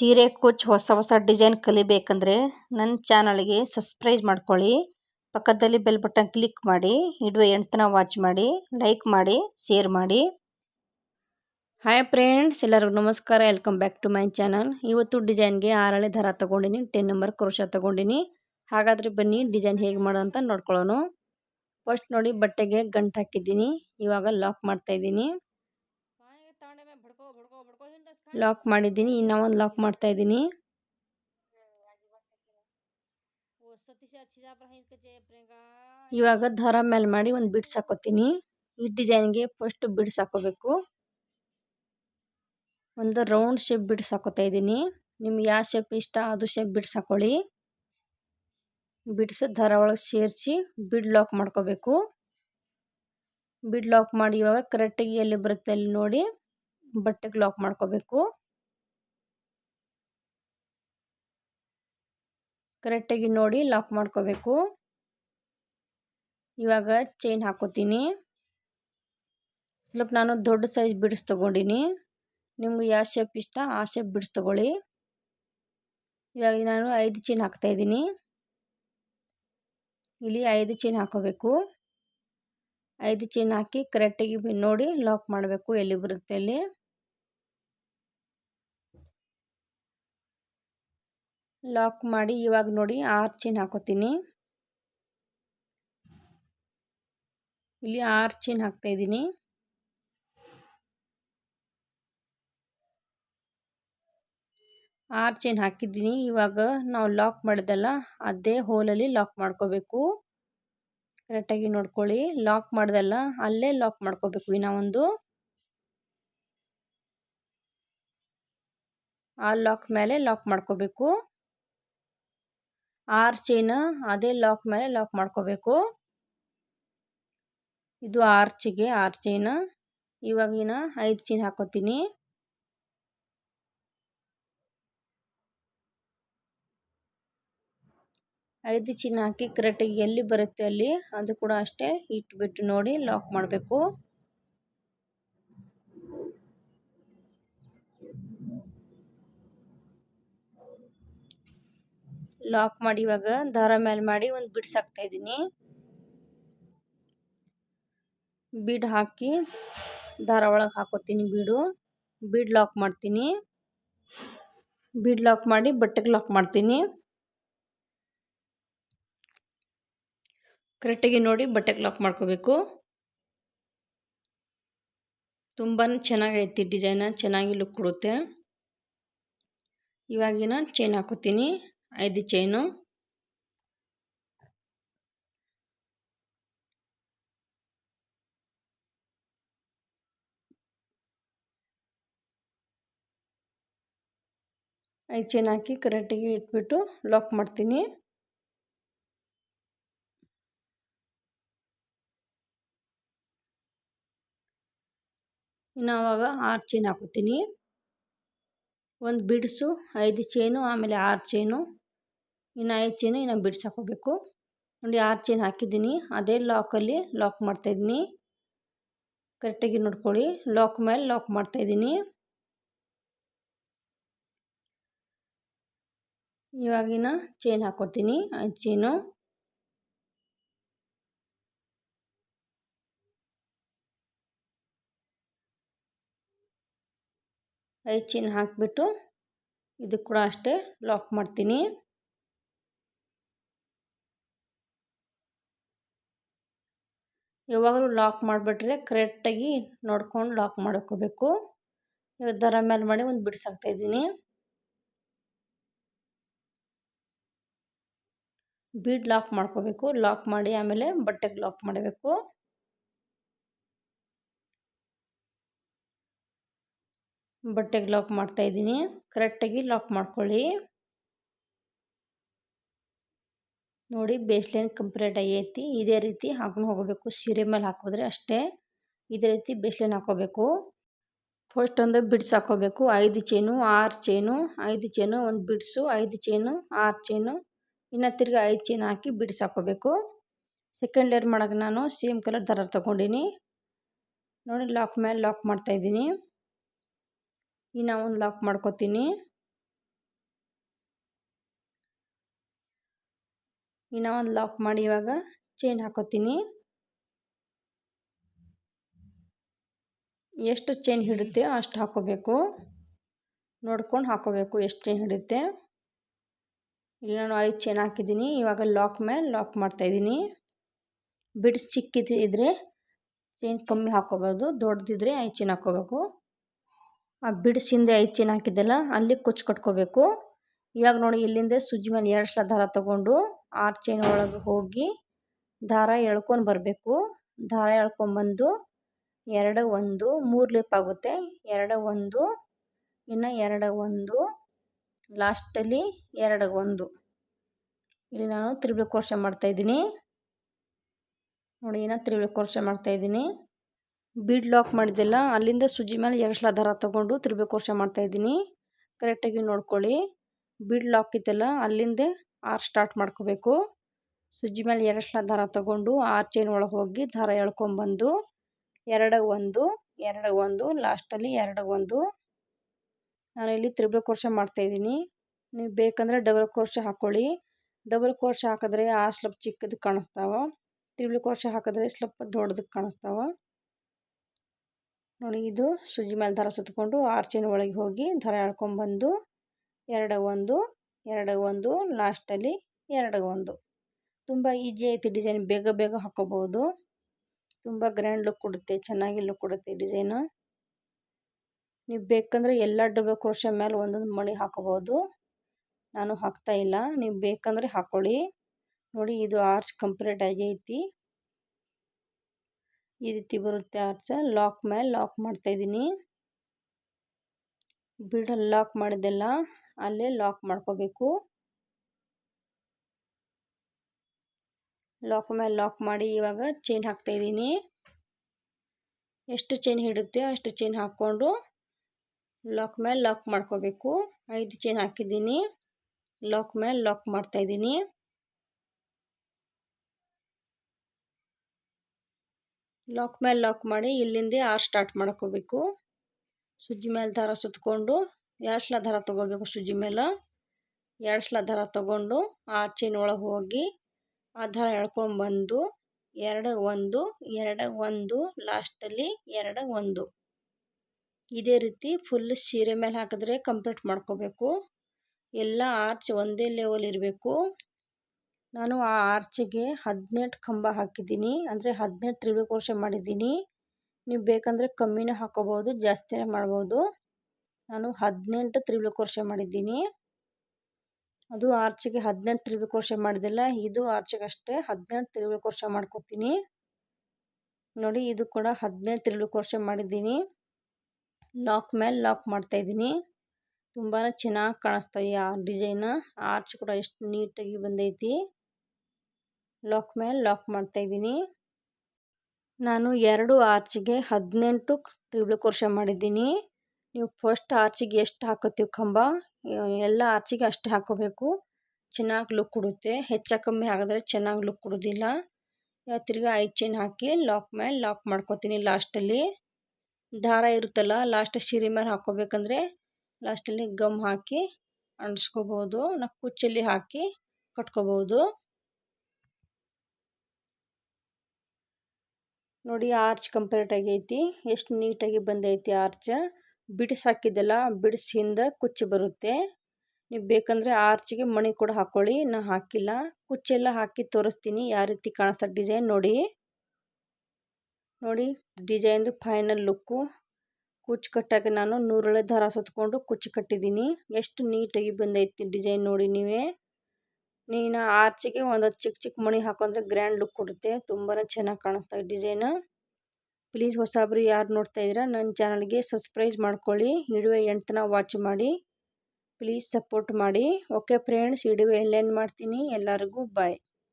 ಸೀರೆ ಕುಚ್ ಹೊಸ ಹೊಸ ಡಿಸೈನ್ ಕಲಿಬೇಕಂದ್ರೆ ನನ್ನ ಚಾನಲ್ಗೆ ಸಬ್ಸ್ಕ್ರೈಬ್ ಮಾಡ್ಕೊಳ್ಳಿ. ಪಕ್ಕದಲ್ಲಿ ಬೆಲ್ ಬಟನ್ ಕ್ಲಿಕ್ ಮಾಡಿ, ಇಡುವ ಎಂಟನ ವಾಚ್ ಮಾಡಿ, ಲೈಕ್ ಮಾಡಿ, ಶೇರ್ ಮಾಡಿ. ಹಾಯ್ ಫ್ರೆಂಡ್ಸ್ ಎಲ್ಲರಿಗೂ ನಮಸ್ಕಾರ. Welcome back to my channel ಇವತ್ತು ಡಿಸೈನ್ಗೆ ಆರಳೆ ದರ ತೊಗೊಂಡಿನಿ ಟೆನ್ ನಂಬರ್ ಕ್ರೋಶ ತೊಗೊಂಡಿನಿ. ಹಾಗಾದರೆ ಬನ್ನಿ, ಡಿಸೈನ್ ಹೇಗೆ ಮಾಡೋ ಅಂತ ನೋಡ್ಕೊಳ್ಳೋಣ. ಫಸ್ಟ್ ನೋಡಿ ಬಟ್ಟೆಗೆ ಗಂಟು ಹಾಕಿದ್ದೀನಿ. ಇವಾಗ ಲಾಕ್ ಮಾಡ್ತಾ ಇದ್ದೀನಿ. ಲಾಕ್ ಮಾಡಿದ್ದೀನಿ. ಇನ್ನು ಒಂದು ಲಾಕ್ ಮಾಡ್ತಾ ಇದ್ದೀನಿ. ಇವಾಗ ದರ ಮೇಲೆ ಮಾಡಿ ಒಂದು ಬಿಡ್ಸ್ ಹಾಕೋತೀನಿ. ಈ ಡಿಸೈನ್ಗೆ ಫಸ್ಟ್ ಬಿಡ್ಸ್ ಹಾಕೋಬೇಕು. ಒಂದು ರೌಂಡ್ ಶೇಪ್ ಬಿಡ್ಸ್ ಹಾಕೋತಾ ಇದ್ದೀನಿ. ನಿಮ್ಗೆ ಯಾವ ಶೇಪ್ ಇಷ್ಟ ಅದು ಶೇಪ್ ಬಿಡ್ಸ್ ಹಾಕೊಳ್ಳಿ. ಬಿಡ್ಸ್ ದಾರ ಒಳಗೆ ಸೇರಿಸಿ ಬಿಡ್ ಲಾಕ್ ಮಾಡ್ಕೋಬೇಕು. ಬಿಡ್ ಲಾಕ್ ಮಾಡಿ ಇವಾಗ ಕರೆಕ್ಟಾಗಿ ಎಲ್ಲಿ ಬರುತ್ತೆ ಅಲ್ಲಿ ನೋಡಿ. ಬಟ್ಟೆಗೆ ಲಾಕ್ ಮಾಡ್ಕೋಬೇಕು. ಕರೆಕ್ಟಾಗಿ ನೋಡಿ ಲಾಕ್ ಮಾಡ್ಕೋಬೇಕು. ಇವಾಗ ಚೈನ್ ಹಾಕೋತೀನಿ. ಸ್ವಲ್ಪ ನಾನು ದೊಡ್ಡ ಸೈಜ್ ಬಿಡ್ಸ್ ತೊಗೊಂಡಿನಿ. ನಿಮ್ಗೆ ಯಾವ ಶೇಪ್ ಇಷ್ಟ ಆ ಶೇಪ್ ಬಿಡ್ಸ್ ತೊಗೊಳ್ಳಿ. ಇವಾಗ ನಾನು ಐದು ಚೈನ್ ಹಾಕ್ತಾಯಿದ್ದೀನಿ ಇಲ್ಲಿ ಐದು ಚೈನ್ ಹಾಕೋಬೇಕು. ಐದು ಚೈನ್ ಹಾಕಿ ಕರೆಕ್ಟಾಗಿ ನೋಡಿ ಲಾಕ್ ಮಾಡಬೇಕು ಎಲ್ಲಿ ಬರುತ್ತೆ ಅಲ್ಲಿ. ಲಾಕ್ ಮಾಡಿ ಇವಾಗ ನೋಡಿ ಆರು ಚೀನ್ ಹಾಕೋತೀನಿ. ಇಲ್ಲಿ ಆರು ಚೀನ್ ಹಾಕ್ತಾ ಇದ್ದೀನಿ. ಆರ್ ಚೈನ್ ಹಾಕಿದ್ದೀನಿ. ಇವಾಗ ನಾವು ಲಾಕ್ ಮಾಡಿದಲ್ಲ, ಅದೇ ಹೋಲಲ್ಲಿ ಲಾಕ್ ಮಾಡ್ಕೋಬೇಕು. ಕರೆಕ್ಟಾಗಿ ನೋಡ್ಕೊಳ್ಳಿ. ಲಾಕ್ ಮಾಡ್ದಲ್ಲ, ಅಲ್ಲೇ ಲಾಕ್ ಮಾಡ್ಕೋಬೇಕು ಇನ್ನ ಒಂದು. ಆ ಲಾಕ್ ಮೇಲೆ ಲಾಕ್ ಮಾಡ್ಕೋಬೇಕು. ಆರು ಚೈನ್ ಅದೇ ಲಾಕ್ ಮೇಲೆ ಲಾಕ್ ಮಾಡ್ಕೋಬೇಕು. ಇದು ಆರ್ಚಿಗೆ ಆರು ಚೈನ್ ಇವಾಗಿನ ಐದು ಚೈನ್ ಹಾಕೋತೀನಿ. ಐದು ಚೈನ್ ಹಾಕಿ ಕರೆಕ್ಟಾಗಿ ಎಲ್ಲಿ ಬರುತ್ತೆ ಅಲ್ಲಿ, ಅದು ಕೂಡ ಅಷ್ಟೇ ಇಟ್ಬಿಟ್ಟು ನೋಡಿ ಲಾಕ್ ಮಾಡಬೇಕು. ಲಾಕ್ ಮಾಡಿ ಇವಾಗ ದಾರ ಮೇಲೆ ಮಾಡಿ ಒಂದು ಬಿಡ್ಸ್ ಹಾಕ್ತಾ ಇದ್ದೀನಿ. ಬೀಡ್ ಹಾಕಿ ದಾರ ಒಳಗೆ ಹಾಕೋತೀನಿ ಬೀಡು. ಬೀಡ್ ಲಾಕ್ ಮಾಡ್ತೀನಿ. ಬೀಡ್ ಲಾಕ್ ಮಾಡಿ ಬಟ್ಟೆಗೆ ಲಾಕ್ ಮಾಡ್ತೀನಿ. ಕರೆಕ್ಟಾಗಿ ನೋಡಿ ಬಟ್ಟೆಗೆ ಲಾಕ್ ಮಾಡ್ಕೋಬೇಕು. ತುಂಬಾ ಚೆನ್ನಾಗೈತಿ ಡಿಸೈನ ಚೆನ್ನಾಗಿ ಲುಕ್ ಕೊಡುತ್ತೆ. ಇವಾಗಿನ ಚೈನ್ ಹಾಕೋತೀನಿ. ಐದು ಚೈನು ಐದು ಚೈನ್ ಹಾಕಿ ಕರೆಕ್ಟಾಗಿ ಇಟ್ಬಿಟ್ಟು ಲಾಕ್ ಮಾಡ್ತೀನಿ. ಇನ್ನು ಆವಾಗ ಆರು ಚೈನ್ ಹಾಕೋತೀನಿ. ಒಂದು ಬಿಡ್ಸು, ಐದು ಚೈನು, ಆಮೇಲೆ ಆರು ಚೈನು. ಇನ್ನು ಐದು ಚೈನು ಇನ್ನು ಬಿಡ್ಸ್ ಹಾಕೋಬೇಕು ನೋಡಿ ಆರು ಚೈನ್ ಹಾಕಿದ್ದೀನಿ. ಅದೇ ಲಾಕಲ್ಲಿ ಲಾಕ್ ಮಾಡ್ತಾಯಿದ್ದೀನಿ ಕರೆಕ್ಟಾಗಿ ನೋಡ್ಕೊಳ್ಳಿ. ಲಾಕ್ ಮೇಲೆ ಲಾಕ್ ಮಾಡ್ತಾಯಿದ್ದೀನಿ ಇವಾಗಿನ ಚೈನ್ ಹಾಕ್ಕೊಡ್ತೀನಿ ಐದು ಚೈನು ಐದು ಚೈನ್ ಹಾಕಿಬಿಟ್ಟು ಇದು ಕೂಡ ಅಷ್ಟೇ ಲಾಕ್ ಮಾಡ್ತೀನಿ. ಯಾವಾಗಲೂ ಲಾಕ್ ಮಾಡಿಬಿಟ್ರೆ ಕರೆಕ್ಟಾಗಿ ನೋಡ್ಕೊಂಡು ಲಾಕ್ ಮಾಡ್ಕೋಬೇಕು. ಇವಾಗ ದರ ಮೇಲೆ ಮಾಡಿ ಒಂದು ಬಿಡಿಸಾಕ್ತಾ ಇದ್ದೀನಿ. ಬೀಡ್ ಲಾಕ್ ಮಾಡ್ಕೋಬೇಕು. ಲಾಕ್ ಮಾಡಿ ಆಮೇಲೆ ಬಟ್ಟೆಗೆ ಲಾಕ್ ಮಾಡಬೇಕು. ಬಟ್ಟೆಗೆ ಲಾಕ್ ಮಾಡ್ತಾ ಇದ್ದೀನಿ. ಕರೆಕ್ಟಾಗಿ ಲಾಕ್ ಮಾಡ್ಕೊಳ್ಳಿ. ನೋಡಿ ಬೇಸ್ಲೈನ್ ಕಂಪ್ಲೀಟ್ ಆಗೈತಿ ಇದೇ ರೀತಿ ಹಾಕೊಂಡು ಹೋಗಬೇಕು. ಸೀರೆ ಮೇಲೆ ಹಾಕಿದ್ರೆ ಅಷ್ಟೇ ಇದೇ ರೀತಿ ಬೇಸ್ಲೈನ್ ಹಾಕೋಬೇಕು ಫಸ್ಟ್ ಒಂದು ಬಿಡ್ಸ್ ಹಾಕೋಬೇಕು ಐದು ಚೈನು, ಆರು ಚೈನು, ಐದು ಚೈನು, ಒಂದು ಬಿಡ್ಸು, ಐದು ಚೈನು, ಆರು ಚೈನು. ಇನ್ನು ತಿರ್ಗಿ ಐದು ಚೈನ್ ಹಾಕಿ ಬಿಡ್ಸ್ ಹಾಕೋಬೇಕು ಸೆಕೆಂಡ್ ಲೇಯರ್ ಮಾಡೋಕೆ ನಾನು? ಸೇಮ್ ಕಲರ್ ದರ ತೊಗೊಂಡಿನಿ. ನೋಡಿ ಲಾಕ್ ಮೇಲೆ ಲಾಕ್ ಮಾಡ್ತಾಯಿದ್ದೀನಿ ಇನ್ನು ಒಂದು ಲಾಕ್ ಮಾಡ್ಕೊತೀನಿ. ಇನ್ನೂ ಒಂದು ಲಾಕ್ ಮಾಡಿ ಇವಾಗ ಚೈನ್ ಹಾಕೋತೀನಿ. ಎಷ್ಟು ಚೈನ್ ಹಿಡುತ್ತೆ ಅಷ್ಟು ಹಾಕೋಬೇಕು. ನೋಡ್ಕೊಂಡು ಹಾಕೋಬೇಕು ಎಷ್ಟು ಚೈನ್ ಹಿಡುತ್ತೆ ಇಲ್ಲಿ ನಾನು ಐದು ಚೈನ್ ಹಾಕಿದ್ದೀನಿ. ಇವಾಗ ಲಾಕ್ ಮೇಲೆ ಲಾಕ್ ಮಾಡ್ತಾಯಿದ್ದೀನಿ ಬಿಡ್ಸ್ ಚಿಕ್ಕಿದ್ರೆ ಚೈನ್ ಕಮ್ಮಿ ಹಾಕೋಬೋದು ದೊಡ್ಡದಿದ್ರೆ ಐದು ಚೈನ್ ಹಾಕೋಬೇಕು. ಆ ಬಿಡ್ಸ್ ಹಿಂದೆ ಐದು ಚೈನ್ ಹಾಕಿದ್ದೆಲ್ಲ ಅಲ್ಲಿ ಕುಚ್ಚು ಕಟ್ಕೋಬೇಕು ಇವಾಗ ನೋಡಿ ಇಲ್ಲಿಂದ ಸುಜ್ಜಿ ಮೇಲೆ ಎರಡು ಸಲ ದಾರ ತಗೊಂಡು ಆರು ಚೈನ್ ಒಳಗೆ ಹೋಗಿ ದಾರ ಎಳ್ಕೊಂಡು ಬರಬೇಕು. ದಾರ ಎಳ್ಕೊಂಬಂದು ಎರಡು, ಒಂದು, ಮೂರು ಲಿಪ್ ಆಗುತ್ತೆ. ಎರಡು, ಒಂದು, ಇನ್ನು ಎರಡು, ಒಂದು ಲಾಸ್ಟಲ್ಲಿ ಎರಡು, ಒಂದು. ಇಲ್ಲಿ ನಾನು ತ್ರಿಬಲ್ ಮಾಡ್ತಾ ಮಾಡ್ತಾಯಿದ್ದೀನಿ ನೋಡಿ ಏನೋ ತ್ರಿಬಲ್ ಮಾಡ್ತಾ ಮಾಡ್ತಾಯಿದ್ದೀನಿ ಬೀಡ್ ಲಾಕ್ ಮಾಡಿದ್ದೆಲ್ಲ, ಅಲ್ಲಿಂದ ಸುಜಿ ಮೇಲೆ ಎರಡು ಸಲ ದಾರ ತಗೊಂಡು ತ್ರಿಬಲ್ ಮಾಡ್ತಾ ಮಾಡ್ತಾಯಿದ್ದೀನಿ ಕರೆಕ್ಟಾಗಿ ನೋಡ್ಕೊಳ್ಳಿ. ಬೀಡ್ ಲಾಕ್ ಇತ್ತಲ್ಲ ಅಲ್ಲಿಂದ ಆರ್ ಸ್ಟಾರ್ಟ್ ಮಾಡ್ಕೋಬೇಕು. ಸುಜ್ಜಿ ಮೇಲೆ ಎರಡು ದಾರ ತಗೊಂಡು ಆರ್ ಚೈನ್ ಒಳಗೆ ಹೋಗಿ ದಾರ ಎಳ್ಕೊಂಬಂದು ಎರಡು ಒಂದು ಎರಡು ಒಂದು ಲಾಸ್ಟಲ್ಲಿ ಎರಡು ಒಂದು. ನಾನು ಇಲ್ಲಿ ತ್ರಿಬಲ್ ಮಾಡ್ತಾ ಇದ್ದೀನಿ. ನೀವು ಬೇಕಂದರೆ ಡಬಲ್ ಕ್ರೋಶ ಹಾಕ್ಕೊಳ್ಳಿ ಡಬಲ್ ಕ್ರೋಶ ಹಾಕಿದ್ರೆ ಆರು ಸ್ಲಪ್ ಚಿಕ್ಕದು ಕಾಣಿಸ್ತಾವ. ತ್ರಿಬಲ್ ಕ್ರೋಶ ಹಾಕಿದ್ರೆ ಸ್ವಲ್ಪ ದೊಡ್ಡದಕ್ಕೆ ಕಾಣಿಸ್ತಾವೆ. ನೋಡಿ ಇದು ಸುಜಿ ಮೇಲೆ ದಾರ ಸುತ್ತಕೊಂಡು ಚೈನ್ ಒಳಗೆ ಹೋಗಿ ದಾರ ಎಳ್ಕೊಂಬಂದು ಎರಡು ಒಂದು ಎರಡು ಒಂದು, ಲಾಸ್ಟಲ್ಲಿ ಎರಡು ಒಂದು. ತುಂಬ ಈಜಿ ಐತಿ ಡಿಸೈನ್. ಬೇಗ ಬೇಗ ಹಾಕೋಬೋದು. ತುಂಬ ಗ್ರ್ಯಾಂಡ್ ಲುಕ್ ಕೊಡುತ್ತೆ, ಚೆನ್ನಾಗಿ ಲುಕ್ ಕೊಡುತ್ತೆ ಡಿಸೈನು. ನೀವು ಬೇಕಂದರೆ ಎಲ್ಲ ಡಬಲ್ ಕ್ರೋಶ ಮೇಲೆ ಒಂದೊಂದು ಮಣಿ ಹಾಕೋಬೋದು. ನಾನು ಹಾಕ್ತಾ ಇಲ್ಲ. ನೀವು ಬೇಕಂದರೆ ಹಾಕೊಳ್ಳಿ. ನೋಡಿ, ಇದು ಆರ್ಚ್ ಕಂಪ್ಲೀಟ್ ಆಗೈತಿ ಈ ರೀತಿ ಬರುತ್ತೆ ಆರ್ಚ್. ಲಾಕ್ ಮೇಲೆ ಲಾಕ್ ಮಾಡ್ತಾಯಿದ್ದೀನಿ ಬಿಡಲ್ಲಿ ಲಾಕ್ ಮಾಡಿದ್ದೆಲ್ಲ. ಅಲ್ಲೇ ಲಾಕ್ ಮಾಡ್ಕೋಬೇಕು. ಲಾಕ್ ಮೇಲೆ ಲಾಕ್ ಮಾಡಿ ಇವಾಗ ಚೈನ್ ಹಾಕ್ತಾಯಿದ್ದೀನಿ ಎಷ್ಟು ಚೈನ್ ಹಿಡುತ್ತೆ ಅಷ್ಟು ಚೈನ್ ಹಾಕ್ಕೊಂಡು ಲಾಕ್ ಮೇಲೆ ಲಾಕ್ ಮಾಡ್ಕೋಬೇಕು. ಐದು ಚೈನ್ ಹಾಕಿದ್ದೀನಿ. ಲಾಕ್ ಮೇಲೆ ಲಾಕ್ ಮಾಡ್ತಾ ಇದ್ದೀನಿ. ಲಾಕ್ ಮೇಲೆ ಲಾಕ್ ಮಾಡಿ ಇಲ್ಲಿಂದ ಆರು ಸ್ಟಾರ್ಟ್ ಮಾಡ್ಕೋಬೇಕು. ಸುಜ್ಜಿ ಮೇಲೆ ದಾರ ಸುತ್ತಕೊಂಡು ಎರಡು ಸಲ ದಾರ ತೊಗೋಬೇಕು ಸುಜಿ ಮೇಲೆ. ಎರಡು ಸಲ ದರ ತೊಗೊಂಡು ಆ ಒಳಗೆ ಹೋಗಿ ಆ ದಾರ ಎಳ್ಕೊಂಬಂದು ಎರಡು ಒಂದು ಎರಡು ಒಂದು ಲಾಸ್ಟಲ್ಲಿ ಎರಡು ಒಂದು. ಇದೇ ರೀತಿ ಫುಲ್ ಸೀರೆ ಮೇಲೆ ಹಾಕಿದ್ರೆ ಕಂಪ್ಲೀಟ್ ಮಾಡ್ಕೋಬೇಕು. ಎಲ್ಲ ಆರ್ಚ್ ಒಂದೇ ಲೆವೆಲ್ ಇರಬೇಕು. ನಾನು ಆ ಆರ್ಚಿಗೆ ಹದಿನೆಂಟು ಕಂಬ ಹಾಕಿದ್ದೀನಿ. ಅಂದರೆ ಹದಿನೆಂಟು ತ್ರಿಬಲ್ ಕೋಶ ಮಾಡಿದ್ದೀನಿ. ನೀವು ಬೇಕಂದರೆ ಕಮ್ಮಿನೂ ಹಾಕೋಬೋದು ಜಾಸ್ತಿನೇ ಮಾಡ್ಬೋದು. ನಾನು ಹದಿನೆಂಟು ತ್ರಿಬಲ್ ಕ್ರೋಶೆ ಮಾಡಿದ್ದೀನಿ. ಅದು ಆರ್ಚಿಗೆ ಹದಿನೆಂಟು ತ್ರಿಬಲ್ ಕ್ರೋಶೆ ಮಾಡಿದಿಲ್ಲ, ಇದು ಆರ್ಚಿಗೆ ಅಷ್ಟೇ ಹದಿನೆಂಟು ತ್ರಿಬಲ್ ಕ್ರೋಶೆ ಮಾಡ್ಕೊತೀನಿ. ನೋಡಿ, ಇದು ಕೂಡ ಹದಿನೆಂಟು ತ್ರಿಬಲ್ ಕ್ರೋಶೆ ಮಾಡಿದ್ದೀನಿ. ಲಾಕ್ ಮೇಲೆ ಲಾಕ್ ಮಾಡ್ತಾ ಇದ್ದೀನಿ. ತುಂಬಾ ಚೆನ್ನಾಗಿ ಕಾಣಿಸ್ತವೆ ಆ ಡಿಸೈನ್. ಆರ್ಚ್ ಕೂಡ ಎಷ್ಟು ನೀಟಾಗಿ ಬಂದೈತಿ. ಲಾಕ್ ಮೇಲೆ ಲಾಕ್ ಮಾಡ್ತಾ ಇದ್ದೀನಿ. ನಾನು ಎರಡು ಆರ್ಚಿಗೆ ಹದಿನೆಂಟು ತ್ರಿಬಲ್ ಕ್ರೋಶ ಮಾಡಿದ್ದೀನಿ. ನೀವು ಫಸ್ಟ್ ಆರ್ಚಿಗೆ ಎಷ್ಟು ಹಾಕೋತೀವಿ ಕಂಬ? ಎಲ್ಲ ಆರ್ಚಿಗೆ ಅಷ್ಟು ಹಾಕೋಬೇಕು. ಚೆನ್ನಾಗಿ ಲುಕ್ ಕೊಡುತ್ತೆ. ಹೆಚ್ಚು ಕಮ್ಮಿ ಆಗಿದ್ರೆ ಚೆನ್ನಾಗಿ ಲುಕ್ ಕೊಡೋದಿಲ್ಲ. ತಿರ್ಗಿ ಐದು ಚೈನ್ ಹಾಕಿ ಲಾಕ್ ಮೇಲೆ ಲಾಕ್ ಮಾಡ್ಕೋತೀನಿ ಲಾಸ್ಟಲ್ಲಿ ದಾರ ಇರುತ್ತಲ್ಲ ಲಾಸ್ಟ್ ಸೀರೆ ಮೇಲೆ ಹಾಕೋಬೇಕಂದ್ರೆ ಲಾಸ್ಟಲ್ಲಿ ಗಮ್ ಹಾಕಿ ಅಂಟಿಸ್ಕೋಬೋದು. ನಾ ಕುಚ್ಚಲ್ಲಿ ಹಾಕಿ ಕಟ್ಕೋಬೋದು. ನೋಡಿ ಆರ್ಚ್ ಕಂಪ್ಲೀಟ್ ಆಗೈತಿ. ಎಷ್ಟು ನೀಟಾಗಿ ಬಂದೈತಿ ಆರ್ಚ್ ಬಿಡಿಸ್ ಹಾಕಿದ್ದೆಲ್ಲ ಬಿಡಿಸ್ ಹಿಂದೆ ಕುಚ್ಚು ಬರುತ್ತೆ. ನೀವು ಬೇಕಂದರೆ ಆರ್ಚಿಗೆ ಮಣಿ ಕೂಡ ಹಾಕ್ಕೊಳ್ಳಿ ನಾ ಹಾಕಿಲ್ಲ. ಕುಚ್ಚೆಲ್ಲ ಹಾಕಿ ತೋರಿಸ್ತೀನಿ. ಯಾವ ರೀತಿ ಕಾಣಿಸ್ತಾ ಡಿಸೈನ್ ನೋಡಿ. ನೋಡಿ, ಡಿಸೈನ್ದು ಫೈನಲ್ ಲುಕ್ಕು. ಕುಚ್ಚು ಕಟ್ಟಾಗ ನಾನು ನೂರಳೆ ದಾರ ಸುತ್ಕೊಂಡು ಕುಚ್ಚು ಕಟ್ಟಿದ್ದೀನಿ. ಎಷ್ಟು ನೀಟಾಗಿ ಬಂದೈತಿ ಡಿಸೈನ್ ನೋಡಿ ನೀವೇ. ನೀನು ಆರ್ಚಿಗೆ ಒಂದು ಚಿಕ್ಕ ಚಿಕ್ಕ ಮಣಿ ಹಾಕೊಂಡ್ರೆ ಗ್ರ್ಯಾಂಡ್ ಲುಕ್ ಕೊಡುತ್ತೆ. ತುಂಬಾ ಚೆನ್ನಾಗಿ ಕಾಣಿಸ್ತಾ ಡಿಸೈನ್. ಪ್ಲೀಸ್ ಹೊಸಬ್ರು ಯಾರು ನೋಡ್ತಾ ಇದ್ದೀರಾ ನನ್ನ ಚಾನಲ್ಗೆ ಸಬ್ಸ್ಕ್ರೈಬ್ ಮಾಡ್ಕೊಳ್ಳಿ ವಿಡಿಯೋ ಎಂಟನ ವಾಚ್ ಮಾಡಿ ಪ್ಲೀಸ್ ಸಪೋರ್ಟ್ ಮಾಡಿ. ಓಕೆ ಫ್ರೆಂಡ್ಸ್ ವಿಡಿಯೋ ಎಲ್ಲೇನು ಮಾಡ್ತೀನಿ, ಎಲ್ಲರಿಗೂ ಬಾಯ್